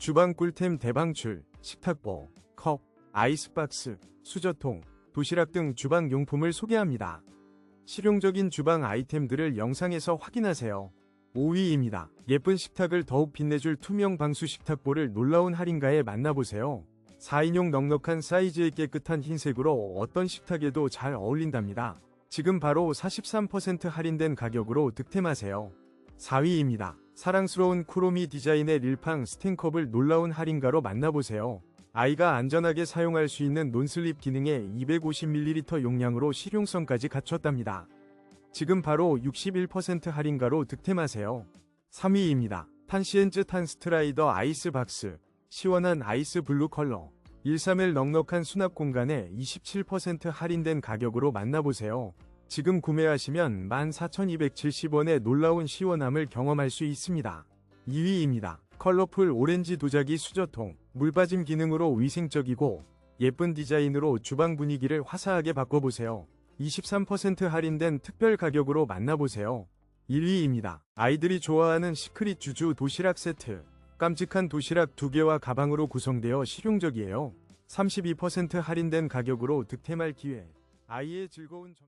주방 꿀템 대방출, 식탁보, 컵, 아이스박스, 수저통, 도시락 등 주방 용품을 소개합니다. 실용적인 주방 아이템들을 영상에서 확인하세요. 5위입니다. 예쁜 식탁을 더욱 빛내줄 투명 방수 식탁보를 놀라운 할인가에 만나보세요. 4인용 넉넉한 사이즈의 깨끗한 흰색으로 어떤 식탁에도 잘 어울린답니다. 지금 바로 43% 할인된 가격으로 득템하세요. 4위입니다. 사랑스러운 쿠로미 디자인의 릴팡 스텐컵을 놀라운 할인가로 만나보세요. 아이가 안전하게 사용할 수 있는 논슬립 기능에 250ml 용량으로 실용성까지 갖췄답니다. 지금 바로 61% 할인가로 득템하세요. 3위입니다. 탄시엔즈 탄 스트라이더 아이스 박스 시원한 아이스 블루 컬러 131 넉넉한 수납 공간에 27% 할인된 가격으로 만나보세요. 지금 구매하시면 14,270원의 놀라운 시원함을 경험할 수 있습니다. 2위입니다. 컬러풀 오렌지 도자기 수저통 물빠짐 기능으로 위생적이고 예쁜 디자인으로 주방 분위기를 화사하게 바꿔보세요. 23% 할인된 특별 가격으로 만나보세요. 1위입니다. 아이들이 좋아하는 시크릿 주주 도시락 세트. 깜찍한 도시락 2개와 가방으로 구성되어 실용적이에요. 32% 할인된 가격으로 득템할 기회. 아이의 즐거운 점...